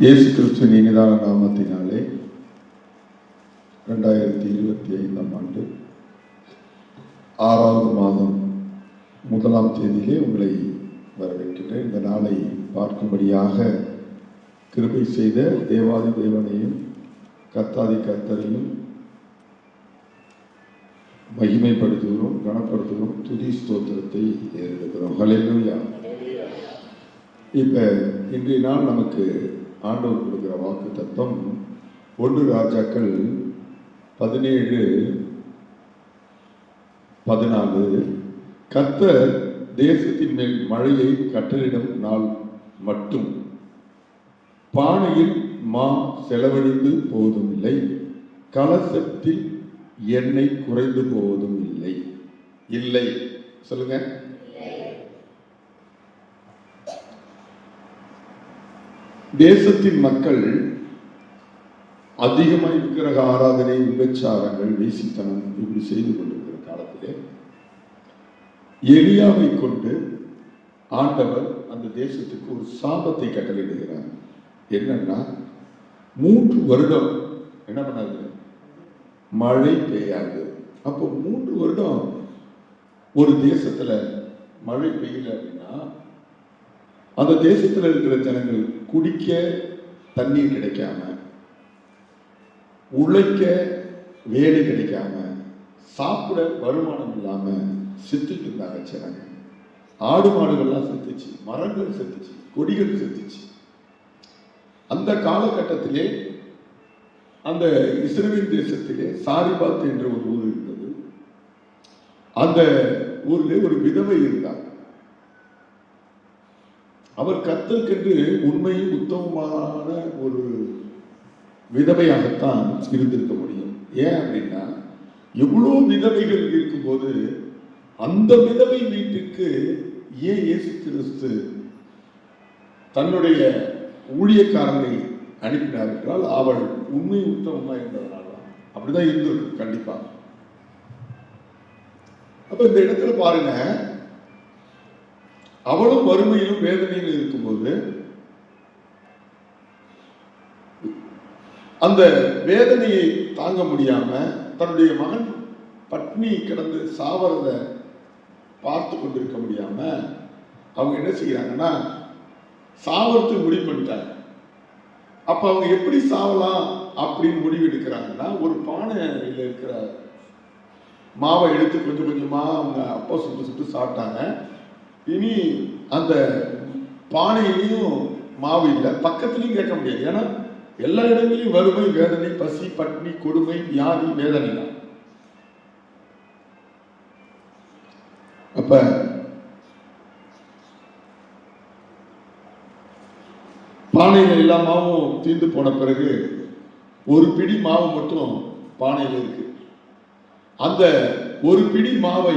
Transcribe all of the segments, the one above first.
இயேசு கிறிஸ்துவின் இனிதான நாமத்தினாலே ரெண்டாயிரத்தி இருபத்தி ஐந்தாம் ஆண்டு ஆறாவது மாதம் முதலாம் தேதியிலே உங்களை வரவேற்கின்றேன் இந்த நாளை பார்க்கும்படியாக கிருபை செய்த தேவாதி தேவனையும் கர்த்தாதி கர்த்தரையும் மகிமைப்படுத்துகிறோம் கனப்படுத்துகிறோம். துதி ஸ்தோத்திரத்தை ஏறெடுக்கிறோம். ஹalleluya. இப்ப இன்றைய நாள் நமக்கு ஆண்டவர் கொடுக்குற வாக்கு தத்துவம் ஒன்று ராஜாக்கள் பதினேழு பதினாலு கர்த்தர் தேசத்தின் மேல் மழையை கட்டளிடும் நாள் மட்டும். பானையில் மா செலவழிந்து போவதும் இல்லை கலசத்தில் எண்ணெய் குறைந்து போவதும் இல்லை இல்லை. சொல்லுங்க. தேசத்தின் மக்கள் அதிகமாய் விக்கிரக ஆராதனை விபச்சாரங்கள் வேசித்தனம் இப்படி செய்து கொண்டிருக்கிற காலத்திலே எலியாவை கொண்டு ஆண்டவர் அந்த தேசத்துக்கு ஒரு சாபத்தை கட்டளையிடுகிறார். என்னன்னா மூன்று வருடம் என்ன பண்ணாது மழை பெய்யாது. அப்போ மூன்று வருடம் ஒரு தேசத்துல மழை பெய்யல அப்படின்னா அந்த தேசத்தில் இருக்கிற ஜனங்கள் குடிக்க தண்ணீர் கிடைக்காம உழைக்க வேலை கிடைக்காம சாப்பிட வருமானம் இல்லாம செத்துட்டு இருந்தாங்க ஜனங்க ஆடு மாடுகள்லாம் செத்துச்சு மரங்கள் செத்துச்சு கொடிகள் செத்துச்சு. அந்த காலகட்டத்திலே அந்த இஸ்ரேல் தேசத்திலே சாரிபாத் என்ற ஒரு ஊர் இருந்தது. அந்த ஊரில் ஒரு விதவை இருந்தார். அவர் கத்தற்கென்று உண்மையும் உத்தமமான ஒரு விதவையாகத்தான் இருந்திருக்க முடியும் ஏன் அப்படின்னா எவ்வளோ விதவைகள் இருக்கும்போது அந்த விதவை வீட்டுக்கு ஏன் இயேசு கிறிஸ்து தன்னுடைய ஊழியக்காரனை அனுப்பினார் என்றால் அவள் உண்மை உத்தமமா இருந்ததுனால தான். அப்படிதான் இருந்திருக்கும் கண்டிப்பாக அப்போ இந்த இடத்துல பாருங்க அவளும் வறுமையிலும் வேதனையிலும் இருக்கும்போது அந்த வேதனையை தாங்க முடியாம தன்னுடைய மகன் பட்னி கிடந்து சாவறத பார்த்து கொண்டிருக்க முடியாம அவங்க என்ன செய்கிறாங்கன்னா சாவறதுக்கு முடிவு பண்ணிட்டாங்க. அப்ப அவங்க எப்படி சாவலாம் அப்படின்னு முடிவு எடுக்கிறாங்கன்னா ஒரு பானையில் இருக்கிற மாவை எடுத்து கொஞ்சம் கொஞ்சமா அவங்க அப்பா சுட்டு சுட்டு சாப்பிட்டாங்க. இனி அந்த பானையிலையும் மாவு இல்லை. பக்கத்துலையும் கேட்க முடியாது. ஏன்னா எல்லா இடங்களையும் வறுமை வேதனை பசி பட்னி கொடுமை வியாதி வேதனை தான். அப்ப பானையில எல்லா மாவும் தீர்ந்து போன பிறகு ஒரு பிடி மாவு மட்டும் பானையில் இருக்கு. அந்த ஒரு பிடி மாவை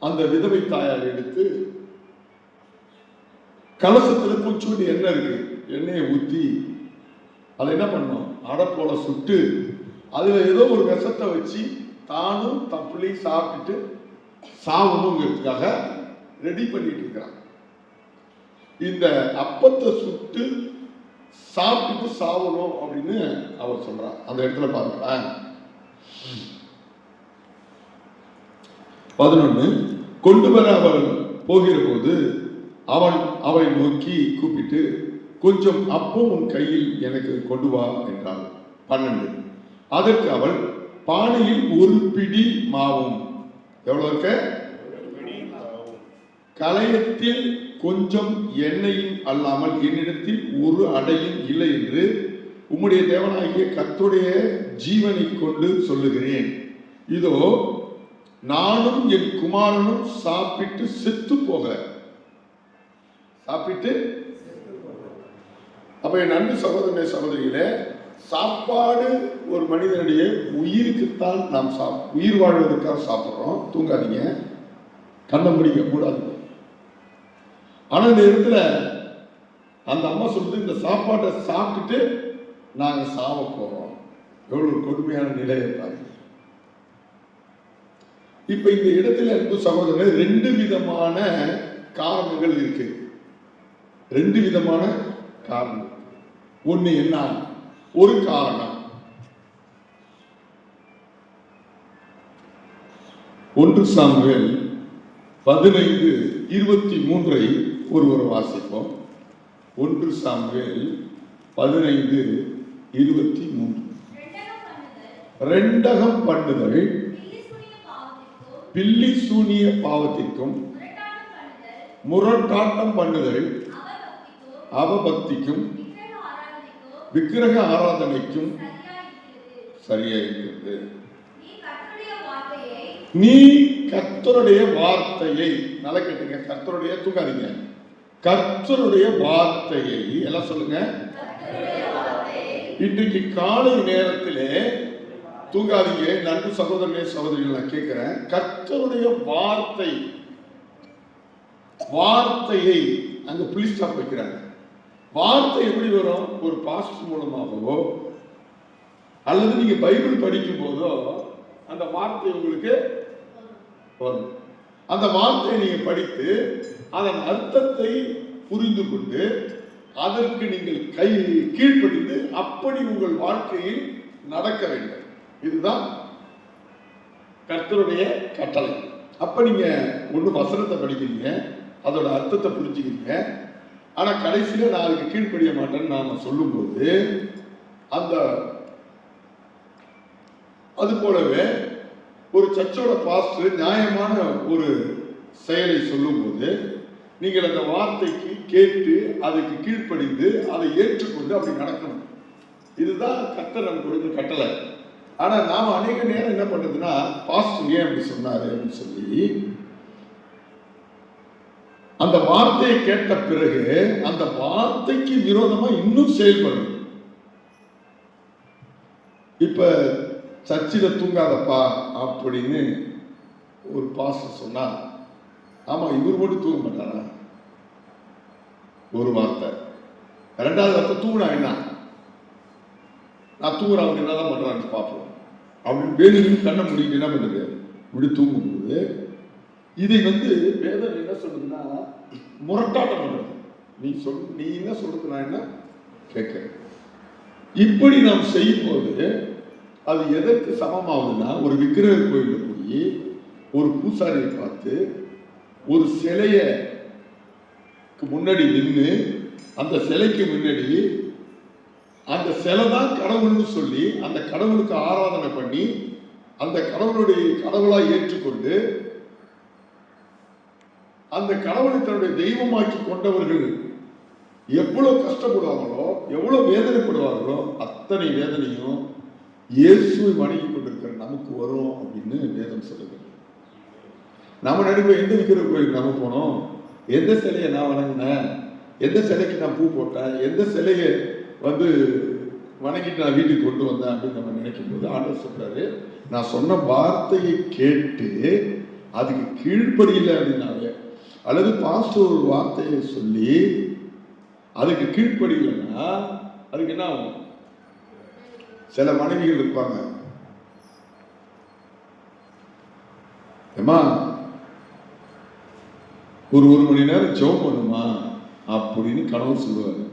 அந்த விதவை தாயார் எடுத்து கலசத்துல பூச்சூடி எண்ணெய் இருக்கு? எண்ணெயை ஊற்றி அதை என்ன பண்ணோம் அடை சுட்டு அதுல ஏதோ ஒரு விஷத்தை வச்சு தானும் தன் பிள்ளையும் சாப்பிட்டுட்டு சாவணுங்கிறதுக்காக ரெடி பண்ணிட்டு இருக்கிறான். இந்த அப்பத்தை சுட்டு சாப்பிட்டுட்டு சாவணும் அப்படின்னு அவர் சொல்றார். அந்த இடத்துல பாருங்களேன். பதினொன்று கொண்டு வர அவள் போகிற போது அவன் அவளை நோக்கி கூப்பிட்டு கொஞ்சம் அப்போ உன் கையில் எனக்கு கொண்டு வா என்றாள். பன்னெண்டு. அதற்கு அவள் பானையில் ஒரு பிடி மாவும். எவ்வளோ இருக்க? கலையத்தில் கொஞ்சம் எண்ணெயும் அல்லாமல் என்னிடத்தில் ஒரு அடையும் இல்லை என்று உம்முடைய தேவனாகிய கத்துடைய ஜீவனை கொண்டு சொல்லுகிறேன். இதோ நானும் என் குமாரனும் சாப்பிட்டு செத்து போக. சாப்பிட்டு அப்ப என் அன்பு சகோதரனே சகோதரிகளே சாப்பாடு ஒரு மனிதனுடைய உயிருக்குத்தான் நாம் சாப் உயிர் வாழ்வதற்காக சாப்பிட்றோம். தூங்காதீங்க. கண்ணை முடிக்க கூடாது. ஆனால் இந்த இடத்துல அந்த அம்மா சொல்லுது இந்த சாப்பாட்டை சாப்பிட்டுட்டு நாங்கள் சாவ போகிறோம் எவ்வளோ கொடுமையான நிலையை பாருங்க. இப்ப இந்த இடத்துல அன்பு சகோதரர் ரெண்டு விதமான காரணங்கள் இருக்கு. ரெண்டு விதமான காரணம் ஒண்ணு என்ன ஒரு காரணம். ஒன்று சாமுவேல் பதினைந்து இருபத்தி மூன்றை ஒருவர் வாசிப்போம். ஒன்று சாமுவேல் பதினைந்து இருபத்தி மூன்று. ரெண்டகம் பண்ணுதல். பில்லி சூனிய பாவத்திற்கும், முரட்டாட்டம் பண்ணுதல், அவபக்திக்கும், விக்கிரக ஆராதனைக்கும் சரியாயிருக்கிறது. நீ கர்த்தருடைய வார்த்தையை நல்லா கேட்டுங்க கர்த்தருடைய தூங்காதீங்க கர்த்தருடைய வார்த்தையை எல்லாம் சொல்லுங்க இன்றைக்கு காலை நேரத்திலே தூங்காதீங்க. நன்கு சகோதரனே சகோதரிகள் நான் கேட்கிறேன். கர்த்தருடைய வார்த்தை வார்த்தையை அங்க புலி வைக்கிறாங்க. வார்த்தை எப்படி வரும்? ஒரு பாஸ்ட் மூலமாகவோ அல்லது நீங்க பைபிள் படிக்கும் போதோ அந்த வார்த்தை உங்களுக்கு வரும். அந்த வார்த்தையை நீங்க படித்து அதன் அர்த்தத்தை புரிந்து கொண்டு அதற்கு நீங்கள் கை கீழ்ப்படிந்து அப்படி உங்கள் வாழ்க்கையில் நடக்க வேண்டும். இதுதான் கர்த்தருடைய கட்டளை. அப்ப நீங்க ஒன்று வசனத்தை படிக்கிறீங்க அதோட அர்த்தத்தை புரிஞ்சுக்கிறீங்க. ஆனா கடைசியில நான் அதுக்கு கீழ்ப்படிய மாட்டேன்னு நாம சொல்லும்போது அந்த அது போலவே ஒரு சர்ச்சோட பாஸ்டர் நியாயமான ஒரு செயலை சொல்லும்போது நீங்கள் அந்த வார்த்தைக்கு கேட்டு அதுக்கு கீழ்ப்படிந்து அதை ஏற்றுக்கொண்டு அப்படி நடக்கணும். இதுதான் கத்தர் நமக்கு கொடுத்த கட்டளை. ஆனால் நாம் அநேக நேரம் என்ன பண்ணுறதுன்னா பாஸ்டர் ஏன் அப்படி சொன்னார் அப்படின்னு சொல்லி அந்த வார்த்தையை கேட்ட பிறகு அந்த வார்த்தைக்கு விரோதமாக இன்னும் செயல்படும் இப்போ சர்ச்சில் தூங்காதப்பா அப்படின்னு ஒரு பாஸ்டர் சொன்னா ஆமாம் இவர் மட்டும் தூங்க மாட்டாரா? ஒரு வார்த்தை. ரெண்டாவது வார்த்தை தூங்கினா என்ன? நான் தூங்குறேன் அவங்க என்னதான் பண்ணுறான்னு பார்ப்போம். அவங்க வேணும்னு கண்ணை முடிக்க என்ன பண்ணுது? இப்படி தூங்கும்போது இதை வந்து வேதம் என்ன சொல்லுதுன்னா முரட்டாட்டம் பண்ணுறது நீ சொல் நீ என்ன சொல்றது நான் என்ன கேட்கிறேன்? இப்படி நாம் செய்யும்போது அது எதற்கு சமமாகுதுன்னா ஒரு விக்கிரக கோயிலில் போய் ஒரு பூசாரியை பார்த்து ஒரு சிலையை முன்னாடி நின்று அந்த சிலைக்கு முன்னாடி அந்த சிலை தான் கடவுள்னு சொல்லி அந்த கடவுளுக்கு ஆராதனை பண்ணி அந்த கடவுளுடைய கடவுளாக ஏற்றுக்கொண்டு அந்த கடவுளை தன்னுடைய தெய்வமாக்கி கொண்டவர்கள் எவ்வளவு கஷ்டப்படுவாங்களோ எவ்வளவு வேதனைப்படுவார்களோ அத்தனை வேதனையும் இயேசுவை வணங்கி கொண்டிருக்கிற நமக்கு வரும் அப்படின்னு வேதம் சொல்லுது நம்ம நடுவில் எந்த விக்கிற கோயிலுக்கு நம்ம போனோம்? எந்த சிலையை நான் வணங்கினேன்? எந்த சிலைக்கு நான் பூ போட்டேன்? எந்த சிலையை வந்து வணங்கிட்டு நான் வீட்டுக்கு கொண்டு வந்தேன் அப்படின்னு நம்ம நினைக்கும் போது ஆண்டவர் சொல்றாரு நான் சொன்ன வார்த்தையை கேட்டு அதுக்கு கீழ்ப்படியில் அப்படின்னாவே அல்லது பாஸ்டர் ஒரு வார்த்தையை சொல்லி அதுக்கு கீழ்ப்படியலைன்னா அதுக்கு என்ன ஆகும்? சில மனைவிகள் இருப்பாங்க. ஏமா ஒரு ஒரு மணி நேரம் ஜோம் பண்ணுமா? அப்படின்னு கணவர் சொல்லுவாரு.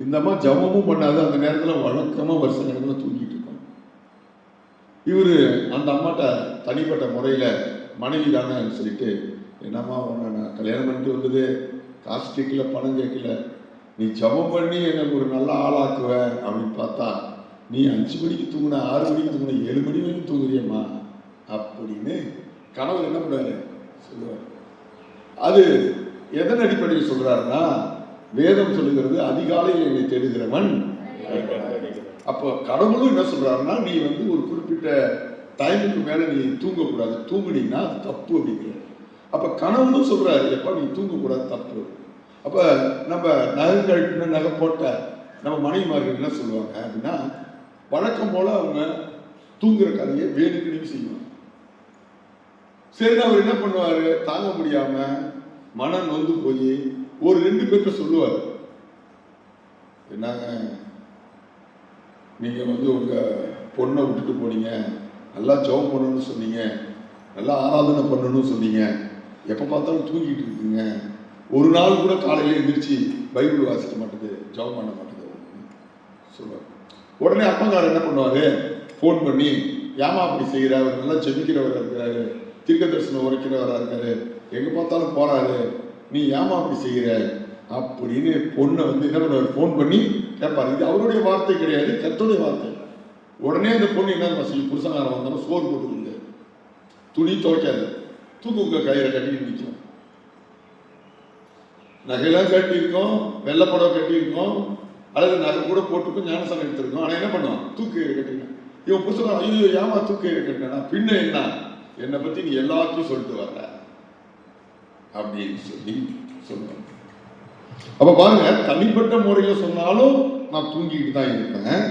இந்த அம்மா ஜெபமும் பண்ணாது அந்த நேரத்தில் வழக்கமாக வருஷ கணக்கில் தூங்கிட்டு இருக்கோம் இவர் அந்த அம்மாட்ட தனிப்பட்ட முறையில் மனைவி தானே சொல்லிட்டு என்னம்மா உன்னை நான் கல்யாணம் பண்ணிட்டு வந்தது காசு கேட்கல பணம் கேட்கல நீ ஜெபம் பண்ணி எனக்கு ஒரு நல்ல ஆளாக்குவ அப்படின்னு பார்த்தா நீ அஞ்சு மணிக்கு தூங்கின ஆறு மணிக்கு தூங்கின ஏழு மணி வரைக்கும் தூங்குறியம்மா அப்படின்னு கணவர் என்ன பண்ணுவாரு? சொல்லுவார். அது எதன் அடிப்படையில் சொல்கிறாருன்னா வேதம் சொல்லுகிறது அதிகாலையில் என்னை தேடுகிறவன். அப்போ கடவுளும் என்ன சொல்றாருன்னா நீ வந்து ஒரு குறிப்பிட்ட டைமுக்கு மேலே நீ தூங்கக்கூடாது. தூங்குனீங்கன்னா அது தப்பு அப்படிங்கிறார். அப்போ கணவனும் சொல்றாரு எப்போ நீ தூங்கக்கூடாது தப்பு. அப்போ நம்ம நகை கழிப்பின நகை போட்ட நம்ம மனைவிமார்கள் என்ன சொல்லுவாங்க அப்படின்னா வழக்கம் போல அவங்க தூங்குற கதையை வேணுக்குன்னு செய்வாங்க. சரி அவர் என்ன பண்ணுவாரு? தாங்க முடியாம மனம் நொந்து போய் ஒரு ரெண்டு பேர்கிட்ட சொல்லுவார். என்னங்க நீங்கள் வந்து உங்கள் பொண்ணை விட்டுட்டு போனீங்க. நல்லா ஜெபம் பண்ணணும்னு சொன்னீங்க. நல்லா ஆராதனை பண்ணணும்னு சொன்னீங்க. எப்போ பார்த்தாலும் தூங்கிட்டு இருக்குங்க. ஒரு நாள் கூட காலையில் எழுந்திரிச்சு பைபிள் வாசிக்க மாட்டேது ஜெபம் பண்ண மாட்டேது. சொல்லுவார். உடனே அப்பங்காரர் என்ன பண்ணுவார்? ஃபோன் பண்ணி ஏமா அப்படி செய்கிறார் நல்லா ஜெபிக்கிறவரா இருக்கிறாரு தீர்க்க தரிசனம் உரைக்கிறவராக இருக்காரு. எங்கே பார்த்தாலும் போகிறாரு நீ ஏமா அப்படி செய்கிற? அப்படின்னு பொண்ணை வந்து என்ன பண்ணுவார்? ஃபோன் பண்ணி கேட்பாரு. இது அவருடைய வார்த்தை கிடையாது கர்த்தருடைய வார்த்தை. உடனே அந்த பொண்ணு என்ன செய்யும் புருஷங்காரன் வந்தாலும் சோறு போட்டு கொடுங்க. துணி துவைக்காது. தூக்குங்க கயிறை கட்டிட்டு நிற்கும் நகையெல்லாம் கட்டியிருக்கோம் வெள்ளை புடவை கட்டியிருக்கோம் அல்லது நகை கூட போட்டுக்கும் ஞானசனம் எடுத்திருக்கோம். ஆனால் என்ன பண்ணுவான்? தூக்கு கயிறு கட்டிருக்கேன் இவன் புருஷன் ஐயோ ஏமா தூக்கு கயிறு கட்டினா பின்ன என்ன? என்னை பற்றி நீ எல்லாத்தையும் சொல்லிட்டு வர்ற. அப்படின்னு சொல்லி சொல்லுவாங்க அப்போ பாருங்க தனிப்பட்ட முறையில் சொன்னாலும் நான் தூங்கிட்டு தான் இருப்பேன்.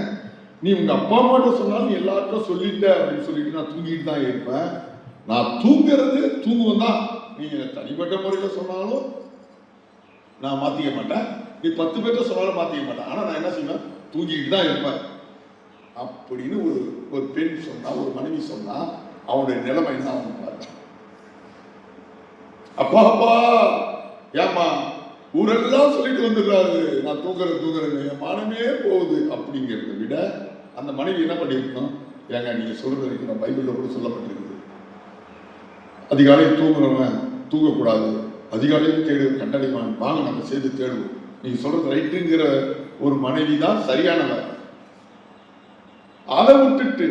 நீ உங்க அப்பா அம்மாட்ட சொன்னாலும் நீ எல்லார்ட்டும் சொல்லிட்ட அப்படின்னு சொல்லிட்டு நான் தூங்கிட்டு தான் இருப்பேன். நான் தூங்குறது தூங்குவேன் தான். நீங்க தனிப்பட்ட முறையில் சொன்னாலும் நான் மாத்திக்க மாட்டேன். நீ பத்து பேர்ட்ட சொன்னாலும் மாத்திக்க மாட்டேன். ஆனா நான் என்ன செய்வேன்? தூங்கிட்டு தான் இருப்பேன். அப்படின்னு ஒரு ஒரு பெண் சொன்னா ஒரு மனைவி சொன்னா அவனுடைய நிலைமை என்ன ஆகும் பாருங்க. அப்பா அப்பா. ஏமா ஊரெல்லாம் சொல்லிட்டு வந்துடுறாரு. நான் தூங்குறேன் தூங்குறேன்னு என் மானமே போகுது. அப்படிங்கிறத விட அந்த மனைவி என்ன பண்ணியிருக்கணும் ஏங்க நீங்க சொல்றது வரைக்கும் நான் பைபிள்ல கூட சொல்லப்பட்டிருக்குது. அதிகாலையில் தூங்குறவன் தூங்கக்கூடாது. அதிகாலையில் தேடு கண்டடைவான். வாங்க நம்ம சேர்ந்து தேடுவோம். நீங்க சொல்றது ரைட்டுங்கிற ஒரு மனைவி தான் சரியானவன். அதை விட்டுட்டு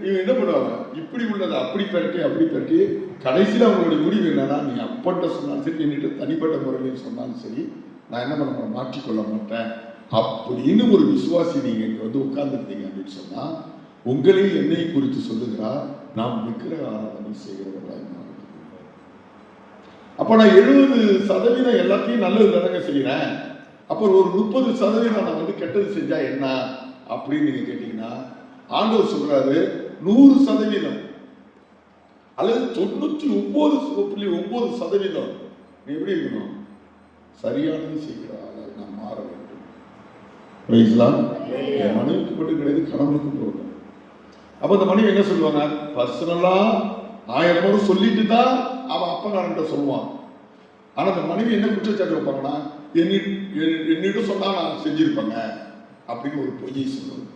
இவன் என்ன பண்ணுவாங்க இப்படி உள்ளதை அப்படி பெருட்டி அப்படி பெருட்டி கடைசியில் அவங்களுடைய முடிவு என்னன்னா நீ அப்பட்ட சொன்னாலும் சரி என்னிட்ட தனிப்பட்ட முறையில் சொன்னாலும் சரி நான் என்ன பண்ண மாட்டேன் மாற்றிக்கொள்ள மாட்டேன். அப்படின்னு ஒரு விசுவாசி நீங்கள் இங்கே வந்து உட்கார்ந்துருந்தீங்க அப்படின்னு சொன்னால் உங்களையும் என்னை குறித்து சொல்லுகிறார் நாம் விக்கிரக ஆராதனை செய்கிறவர்களாக அப்போ நான் எழுபது சதவீதம் எல்லாத்தையும் நல்லது தானங்க செய்கிறேன் அப்புறம் ஒரு முப்பது சதவீதம் நான் வந்து கெட்டது செஞ்சால் என்ன? அப்படின்னு நீங்கள் கேட்டிங்கன்னா ஆண்டவர் சொல்றாரு நூறு சதவீதம். அல்லது தொண்ணூத்தி ஒன்பது புள்ளி ஒன்பது சதவீதம். நீ எப்படி இருக்கணும்? சரியானது செய்கிற ஆளாக நாம் மாற வேண்டும். மனைவிக்கு மட்டும் கிடையாது கணவனுக்கு போகணும் அப்ப அந்த மனைவி என்ன சொல்லுவாங்க? பர்சனலா ஆயிரம் முறை சொல்லிட்டு தான் அவன் அப்பங்காரன்ட்ட சொல்லுவான். ஆனா அந்த மனைவி என்ன குற்றச்சாட்டு வைப்பாங்கன்னா என்னி என்- என்னிடம் சொன்னா நான் செஞ்சிருப்பேங்க. அப்படின்னு ஒரு பொய்யை சொல்லுவது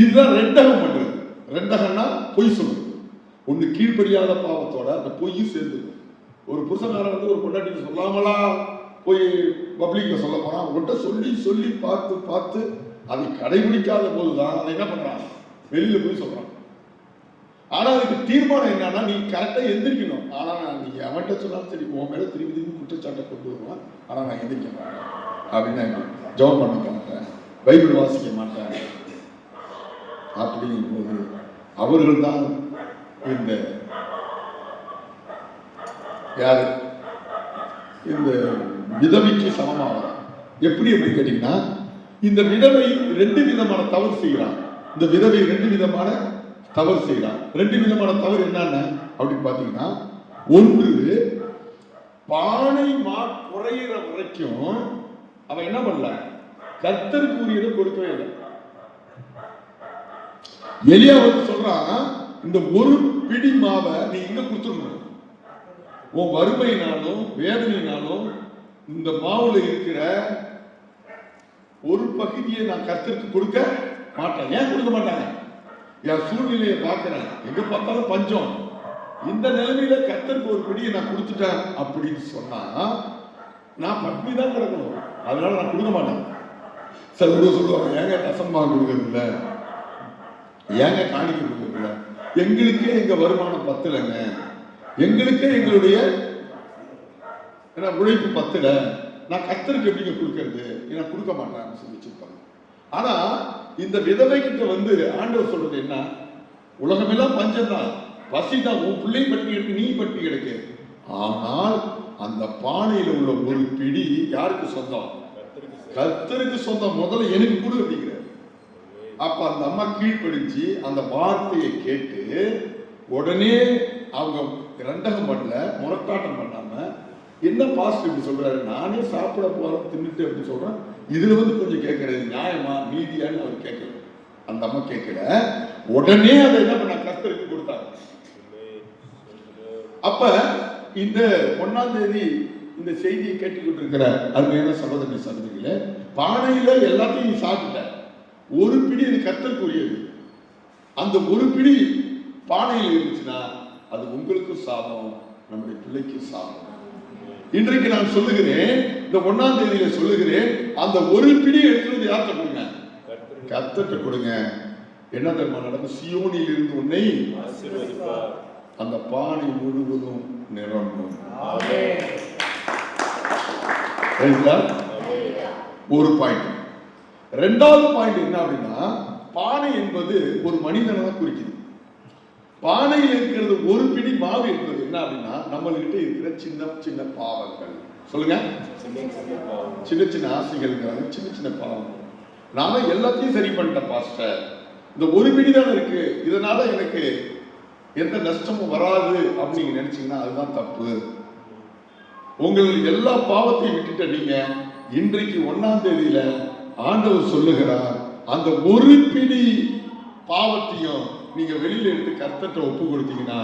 இதுதான் ரெண்டகம் பண்றது. ரெண்டகம்னா பொய் சொல்லுது ஒன்று கீழ்ப்படியாத பாவத்தோட அந்த பொய்யும் சேர்ந்து ஒரு புருஷனாரன் வந்து ஒரு பொண்டாட்டி சொல்லாமலா போய் பப்ளிக்ல சொல்ல போறான் அவங்கள்ட்ட சொல்லி சொல்லி பார்த்து பார்த்து அதை கடைபிடிக்காத போதுதான் அதை என்ன பண்றான்? வெளியில போய் சொல்றான். ஆனா அதுக்கு தீர்மானம் என்னன்னா நீ கரெக்டா எந்திரிக்கணும். ஆனா நான் நீ அவன்கிட்ட சொன்னாலும் சரி உன் மேல திரும்பி திரும்பி குற்றச்சாட்டை கொண்டு வருவான். ஆனா நான் எந்திரிக்க மாட்டேன். அப்படின்னு நான் ஜெபம் பண்ண மாட்டேன். பைபிள் வாசிக்க மாட்டேன். அப்படிங்கும்போது அவர்கள் தான் இந்த யாரு? இந்த விதவைக்கு சமமாக எப்படி அப்படின்னு கேட்டீங்கன்னா இந்த விதவை ரெண்டு விதமான தவறு செய்கிறான். இந்த விதவை ரெண்டு விதமான தவறு செய்கிறான். ரெண்டு விதமான தவறு என்னென்ன? அப்படின்னு பார்த்தீங்கன்னா ஒன்று பானை மா குறையிற வரைக்கும் அவன் என்ன பண்ணல? கர்த்தருக்கு உரியதை கொடுக்கவே இல்லை. எலியா வந்து சொல்றான் இந்த ஒரு பிடி மாவை நீ இங்க கொடுத்துடணும். உன் வறுமையினாலும் வேதனையினாலும் இந்த மாவுல இருக்கிற ஒரு பகுதியை நான் கத்திற்கு கொடுக்க மாட்டேன். ஏன் கொடுக்க மாட்டாங்க என் சூழ்நிலையை பார்க்கிறேன். எங்க பார்த்தாலும் பஞ்சம். இந்த நிலைமையில கத்தருக்கு ஒரு பிடியை நான் கொடுத்துட்டேன் அப்படின்னு சொன்னா நான் பட்னி தான் கிடக்கணும். அதனால நான் கொடுக்க மாட்டேன். சில பேர் சொல்லுவாங்க ஏங்க தசம்பா கொடுக்கறது இல்லை ஏங்க காணிக்க கொடுக்கறது எங்களுக்கே எங்க வருமானம் பத்தலைங்க. எங்களுக்கே எங்களுடைய உழைப்பு பத்தல. நான் கத்தருக்கு எப்படிங்க கொடுக்கறது? நான் கொடுக்க மாட்டேன் சொல்லி வச்சிருப்பாங்க. ஆனா இந்த விதவை கிட்ட வந்து ஆண்டவர் சொல்றது என்ன? உலகமெல்லாம் பஞ்சம் தான் பசி தான் உன் பிள்ளை பட்டி எடுக்கு நீ பட்டி கிடைக்கு ஆனால் அந்த பானையில உள்ள ஒரு பிடி யாருக்கு சொந்தம்? கர்த்தருக்கு சொந்தம். முதல்ல எனக்கு கொடு அப்படிங்கிற. அப்ப அந்த அம்மா கீழ்ப்படிஞ்சு அந்த வார்த்தையை கேட்டு உடனே அவங்க ரெண்டகம் பண்ணல முரட்டாட்டம் பண்ணாம என்ன பாஸ்ட் இப்படி சொல்றாரு? நானே சாப்பிட போறேன் தின்னுட்டு அப்படின்னு சொல்றேன்? இதுல வந்து கொஞ்சம் கேட்கறது நியாயமா நீதியான்னு அவர் கேட்கல அந்த அம்மா கேட்கல உடனே அதை என்ன பண்ண? கர்த்தருக்கு கொடுத்தாங்க. அப்ப இந்த ஒன்னாம் தேதி இந்த செய்தியை கேட்டுக்கிட்டு இருக்கிற அருமையான சகோதரி சகோதரிகளே பானையில எல்லாத்தையும் சாப்பிட்டேன் ஒரு பிடி அது கத்தற்குரியது அந்த ஒரு பிடி பானையில் இருந்துச்சுன்னா அது உங்களுக்கும் சாபம் நம்முடைய பிள்ளைக்கும் சாபம். இன்றைக்கு நான் சொல்லுகிறேன் இந்த ஒன்னாம் தேதியில சொல்லுகிறேன் அந்த ஒரு பிடி எடுத்துறது யார்கிட்ட கொடுங்க? கத்தட்ட கொடுங்க. என்ன தெரியுமா நடக்கும் சியோனில் இருந்து உன்னை அந்த பானை முழுவதும் நிரம்பும்? ஒரு பாயிண்ட். ரெண்டாவது பாயிண்ட் என்ன அப்படின்னா பானை என்பது ஒரு மனிதனை தான் குறிக்குது பானையில் இருக்கிறது ஒரு பிடி மாவு என்பது என்ன அப்படின்னா நம்மள்கிட்ட இருக்கிற சின்ன சின்ன பாவங்கள். சொல்லுங்க. சின்ன சின்ன பாவம் சின்ன சின்ன ஆசைகள்ங்கிறாங்க சின்ன சின்ன பாவம் நாம எல்லாத்தையும் சரி பண்ணிட்டேன் பாஸ்டர் இந்த ஒரு பிடி தான் இருக்கு. இதனால எனக்கு எந்த நஷ்டமும் வராது அப்படின்னு நினைச்சீங்கன்னா அதுதான் தப்பு. உங்கள் எல்லா பாவத்தையும் விட்டுட்ட நீங்க இன்றைக்கு ஒன்னாம் தேதியில ஆண்டவர் சொல்லுகிறார் அந்த ஒரு பிடி பாவத்தையும் நீங்க வெளியில எடுத்து கர்த்தட்ட ஒப்பு கொடுத்தீங்கன்னா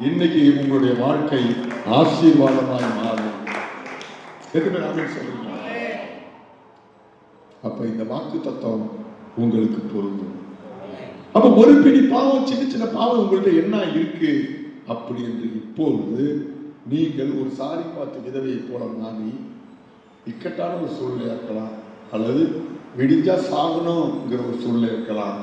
இன்னைக்கு உங்களுடைய வாழ்க்கை ஆசீர்வாதமாய் மாறும். எத்தனை அப்ப இந்த வாக்கு தத்துவம் உங்களுக்கு பொருந்தும். அப்ப ஒரு பிடி பாவம் சின்ன சின்ன பாவம் உங்கள்ட்ட என்ன இருக்கு? அப்படி என்று இப்பொழுது நீங்கள் ஒரு சாரி பார்த்து விதவையை போல மாறி இக்கட்டான ஒரு சூழ்நிலை இருக்கலாம். அல்லது விடிஞ்சால் சாகணுங்கிற ஒரு சூழ்நிலை இருக்கலாம்.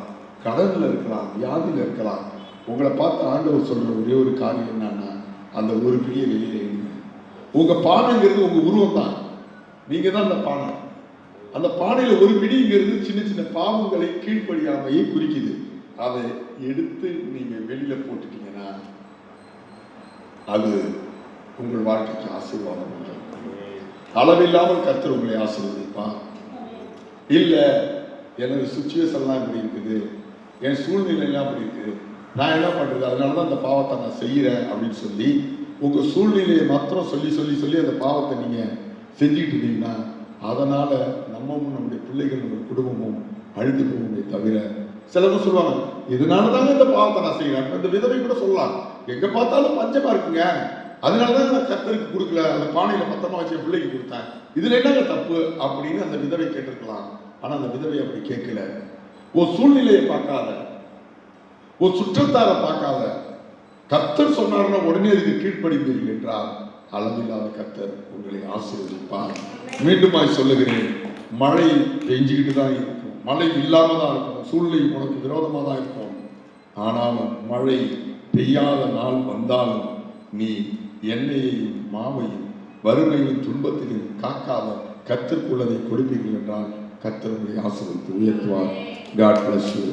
கடனில் இருக்கலாம் வியாதியில் இருக்கலாம். உங்களை பார்த்து ஆண்டவர் சொல்கிற ஒரே ஒரு காரியம் என்னன்னா அந்த ஒரு பிடியை வெளியில எடுங்க பானைங்கிறது உங்கள் உருவம் தான் நீங்கள் தான் அந்த பானை. அந்த பானையில் ஒரு பிடிங்கிறது சின்ன சின்ன பாவங்களை கீழ்ப்படியாமையே குறிக்குது. அதை எடுத்து நீங்கள் வெளியில் போட்டுட்டீங்கன்னா அது உங்கள் வாழ்க்கைக்கு ஆசீர்வாதம் அளவில்லாமல் கர்த்தர் உங்களை ஆசீர்வதிப்பான் இல்லை எனது சுச்சுவேஷன்லாம் இப்படி இருக்குது. என் சூழ்நிலையெல்லாம் இப்படி இருக்குது. நான் என்ன பண்ணுறது அதனால தான் அந்த பாவத்தை நான் செய்கிறேன் அப்படின்னு சொல்லி உங்கள் சூழ்நிலையை மாத்திரம் சொல்லி சொல்லி சொல்லி அந்த பாவத்தை நீங்கள் செஞ்சுக்கிட்டு இருந்தீங்கன்னா அதனால் நம்மவும் நம்முடைய பிள்ளைகள் நம்ம குடும்பமும் அழுது போகுமே தவிர சிலவங்க சொல்லுவாங்க இதனால தாங்க இந்த பாவத்தை நான் செய்கிறேன் இந்த விதவை கூட சொல்லலாம். எங்கே பார்த்தாலும் பஞ்சமாக இருக்குங்க. அதனால தான் நான் கர்த்தருக்கு கொடுக்கல. அந்த பானையில் பத்திரமா வச்சு பிள்ளைக்கு கொடுத்தேன். இதில் என்னங்க தப்பு அப்படின்னு அந்த விதவை கேட்டிருக்கலாம். ஆனால் அந்த விதவை அப்படி கேட்கல. ஒரு சூழ்நிலையை பார்க்காத. ஒரு சுற்றத்தாரை பார்க்காத. கத்தர் சொன்னார்னா உடனே அதுக்கு கீழ்ப்படிந்தீர்கள் என்றால் அளவில்லாத கத்தர் உங்களை ஆசீர்வதிப்பார். மீண்டுமாய் சொல்லுகிறேன் மழை பெஞ்சுக்கிட்டு தான் இருக்கும். மழை இல்லாம தான் இருக்கும். சூழ்நிலை உனக்கு விரோதமாக தான் இருக்கும். ஆனாலும் மழை பெய்யாத நாள் வந்தாலும் நீ எண்ணெயையும் மாவையும் வறுமையும் துன்பத்திலும் காக்காத கத்திற்குள்ளதை கொடுப்பீர்கள் என்றால் கர்த்தர் உங்களை உயர்த்துவார். God bless you